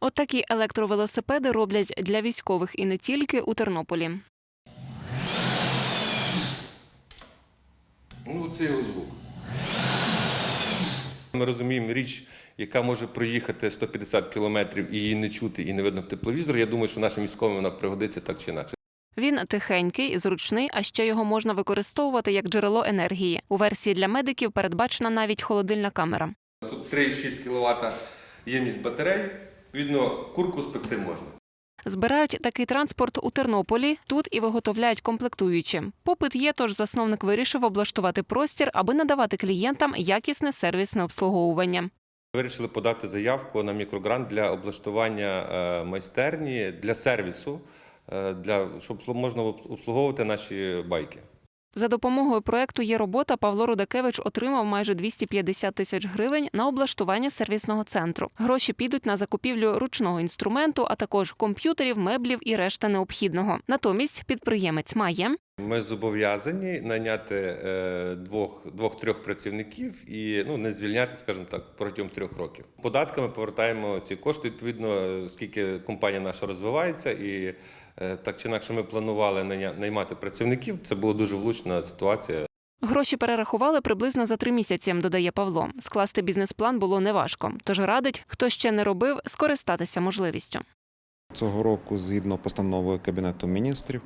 Отакі електровелосипеди роблять для військових і не тільки у Тернополі. Ну, це його звук. Ми розуміємо річ, яка може проїхати 150 кілометрів і її не чути і не видно в тепловізор. Я думаю, що нашим військовим вона пригодиться так чи інакше. Він тихенький, зручний, а ще його можна використовувати як джерело енергії. У версії для медиків передбачена навіть холодильна камера. Тут 3,6 кВт ємність батарей. Відно, курку спекти можна. Збирають такий транспорт у Тернополі. Тут і виготовляють комплектуючі. Попит є, тож засновник вирішив облаштувати простір, аби надавати клієнтам якісне сервісне обслуговування. Вирішили подати заявку на мікрогрант для облаштування е, майстерні для сервісу, е, для щоб можна обслуговувати наші байки. За допомогою проекту є робота. Павло Рудакевич отримав майже 250 тисяч гривень на облаштування сервісного центру. Гроші підуть на закупівлю ручного інструменту, а також комп'ютерів, меблів і решта необхідного. Натомість підприємець має Ми зобов'язані найняти е, двох, двох-трьох працівників і ну, не звільняти, скажімо так, протягом трьох років. Податками повертаємо ці кошти відповідно, е, скільки компанія наша розвивається, і так чи інакше ми планували наймати працівників. Це була дуже влучна ситуація. Гроші перерахували приблизно за три місяці, додає Павло. Скласти бізнес-план було неважко, тож радить, хто ще не робив, скористатися можливістю. Цього року, згідно постанови Кабінету міністрів,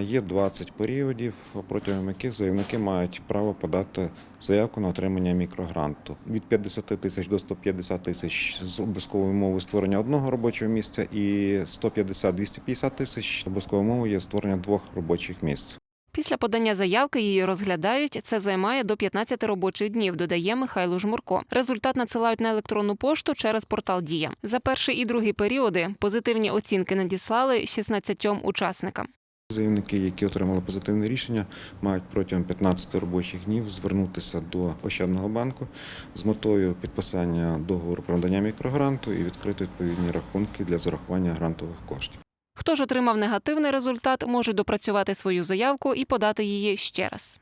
є 20 періодів, протягом яких заявники мають право подати заявку на отримання мікрогранту від 50 тисяч до 150 тисяч з обов'язковою умовою створення одного робочого місця і 150-250 тисяч обов'язковою умовою є створення двох робочих місць. Після подання заявки її розглядають. Це займає до 15 робочих днів, додає Михайло Жмурко. Результат надсилають на електронну пошту через портал Дія. За перший і другий періоди позитивні оцінки надіслали 16 учасникам. Заявники, які отримали позитивне рішення, мають протягом 15 робочих днів звернутися до Ощадного банку з метою підписання договору про надання мікрогранту і відкрити відповідні рахунки для зарахування грантових коштів. Хто ж отримав негативний результат, може допрацювати свою заявку і подати її ще раз.